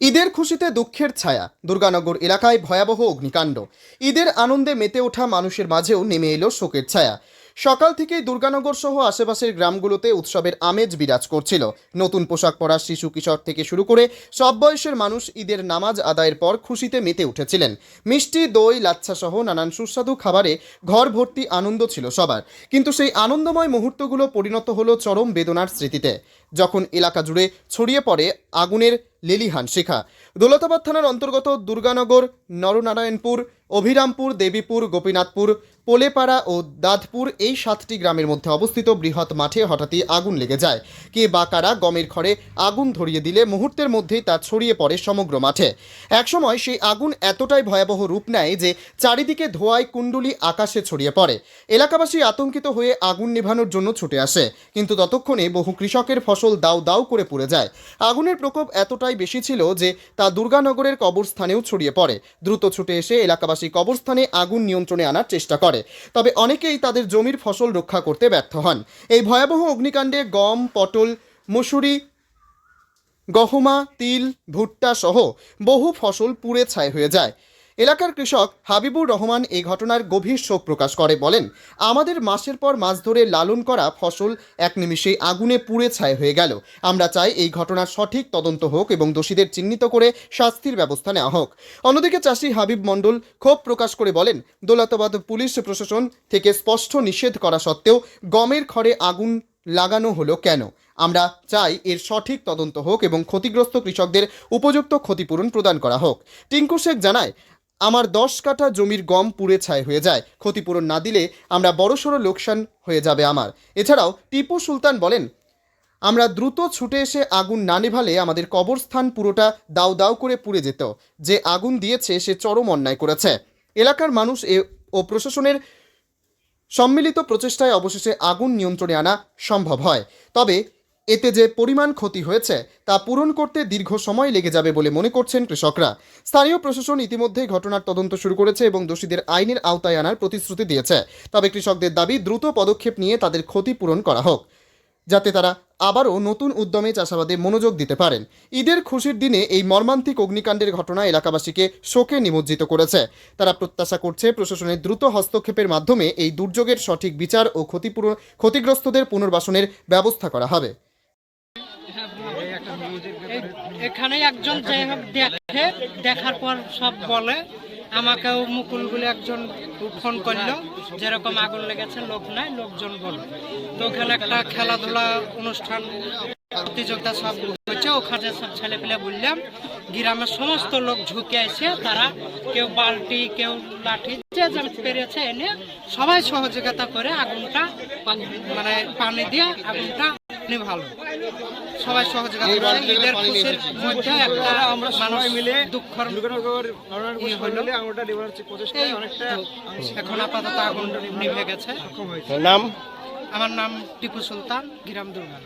ঈদের খুশিতে দুঃখের ছায়া। দুর্গানগর এলাকায় ভয়াবহ অগ্নিকাণ্ড। ঈদের আনন্দে মেতে ওঠা মানুষের মাঝেও নেমে এলো শোকের ছায়া। সকাল থেকেই দুর্গানগর সহ আশেপাশের গ্রামগুলোতে উৎসবের আমেজ বিরাজ করছিল। নতুন পোশাক পরা শিশু কিশোর থেকে শুরু করে সব বয়সের মানুষ ঈদের নামাজ আদায়ের পর খুশিতে মেতে উঠেছিলেন। মিষ্টি, দই লাচ্ছা সহ নানান সুস্বাদু খাবারে ঘর ভর্তি আনন্দ ছিল সবার। কিন্তু সেই আনন্দময় মুহূর্তগুলো পরিণত হলো চরম বেদনার স্মৃতিতে। যখন এলাকা জুড়ে ছড়িয়ে পড়ে আগুনের লেলিহান শিখা। দৌলতাবাদ থানার অন্তর্গত দুর্গানগর, নরনারায়ণপুর, অভিরামপুর, দেবীপুর, গোপীনাথপুর, পোলেপাড়া ও দাঁতপুর এই সাতটি গ্রামের মধ্যে অবস্থিত বৃহৎ মাঠে হঠাৎই আগুন লেগে যায়। কে বা কারা গমের খড়ে আগুন ধরিয়ে দিলে মুহূর্তের মধ্যেই তা ছড়িয়ে পড়ে সমগ্র মাঠে। একসময় সেই আগুন এতটাই ভয়াবহ রূপ নেয় যে চারিদিকে ধোঁয়ায় কুণ্ডুলি আকাশে ছড়িয়ে পড়ে। এলাকাবাসী আতঙ্কিত হয়ে আগুন নেভানোর জন্য ছুটে আসে। কিন্তু ততক্ষণে বহু কৃষকের ফসল দাউ দাউ করে পুড়ে যায়। আগুনের প্রকোপ এতটাই বেশি ছিল যে তা দুর্গানগরের কবরস্থানেও ছড়িয়ে পড়ে। দ্রুত ছুটে এসে এলাকাবাসী কবরস্থানে আগুন নিয়ন্ত্রণে আনার চেষ্টা করে। তবে অনেকেই তাদের জমির ফসল রক্ষা করতে ব্যর্থ হন। এই ভয়াবহ অগ্নিকাণ্ডে গম, পটল, মসুরি, গহমা, তিল, ভুট্টা সহ বহু ফসল পুড়ে ছাই হয়ে যায়। এলাকার কৃষক হাবিবুর রহমান এই ঘটনার গভীর শোক প্রকাশ করে, বলেন, আমাদের মাসের পর মাস ধরে লালন করা ফসল এক নিমিষেই আগুনে পুড়ে ছাই হয়ে গেল। আমরা চাই এই ঘটনার সঠিক তদন্ত হোক এবং দোষীদের চিহ্নিত করে শাস্তির ব্যবস্থা নেওয়া হোক। অন্যদিকে চাষি হাবিব মণ্ডল ক্ষোভ প্রকাশ করে বলেন, দৌলতাবাদ পুলিশ প্রশাসন থেকে স্পষ্ট নিষেধ করা সত্ত্বেও গমের খড়ে আগুন লাগানো হলো কেন? আমরা চাই এর সঠিক তদন্ত হোক এবং ক্ষতিগ্রস্ত কৃষকদের উপযুক্ত ক্ষতিপূরণ প্রদান করা হোক। টিঙ্কু শেখ জানায় আমার দশ কাঠা জমির গম পুড়ে ছাই হয়ে যায়। ক্ষতিপূরণ না দিলে আমরা বড়সড় লোকসান হয়ে যাবে আমার। এছাড়াও টিপু সুলতান বলেন, আমরা দ্রুত ছুটে এসে আগুন না নেভালে আমাদের কবরস্থান পুরোটা দাউ দাউ করে পুড়ে যেত। যে আগুন দিয়েছে সে চরম অন্যায় করেছে। এলাকার মানুষ এ ও প্রশাসনের সম্মিলিত প্রচেষ্টায় অবশেষে আগুন নিয়ন্ত্রণে আনা সম্ভব হয়। তবে এতে যে পরিমাণ ক্ষতি হয়েছে তা পূরণ করতে দীর্ঘ সময় লেগে যাবে বলে মনে করছেন কৃষকরা। স্থানীয় প্রশাসন ইতিমধ্যেই ঘটনার তদন্ত শুরু করেছে এবং দোষীদের আইনের আওতায় আনার প্রতিশ্রুতি দিয়েছে। তবে কৃষকদের দাবি, দ্রুত পদক্ষেপ নিয়ে তাদের ক্ষতি পূরণ করা হোক, যাতে তারা আবারও নতুন উদ্যমে চাষাবাদে মনোযোগ দিতে পারেন। ঈদের খুশির দিনে এই মর্মান্তিক অগ্নিকাণ্ডের ঘটনা এলাকাবাসীকে শোকে নিমজ্জিত করেছে। তারা প্রত্যাশা করছে প্রশাসনের দ্রুত হস্তক্ষেপের মাধ্যমে এই দুর্যোগের সঠিক বিচার ও ক্ষতিপূরণ ক্ষতিগ্রস্তদের পুনর্বাসনের ব্যবস্থা করা হবে। এখানে একজন যাই হোক দেখে, দেখার পর সব বলে। আমাকেও মুকুল বলে একজন ফোন করল, যেরকম আগুন লেগেছে, লোক নাই, লোকজন বলে। তো ওখানে একটা খেলাধুলা অনুষ্ঠান, প্রতিযোগিতা সব হচ্ছে ওখানে সব ছেলে পেলে বললাম, গ্রামের সমস্ত লোক ঝুঁকে এসে তারা কেউ বালতি, কেউ লাঠি, যে যেমন পেরেছে এনে সবাই সহযোগিতা করে আগুনটা মানে পানি দিয়ে আগুনটা ভালো। সবাই সহযোগিতা করে ঈদের খুশির মধ্যে একটা আমরা মিলে দুঃখর এখন আপাতত আগুন নিভে গেছে। নাম? আমার নাম টিপু সুলতান গিরাম দুর্গা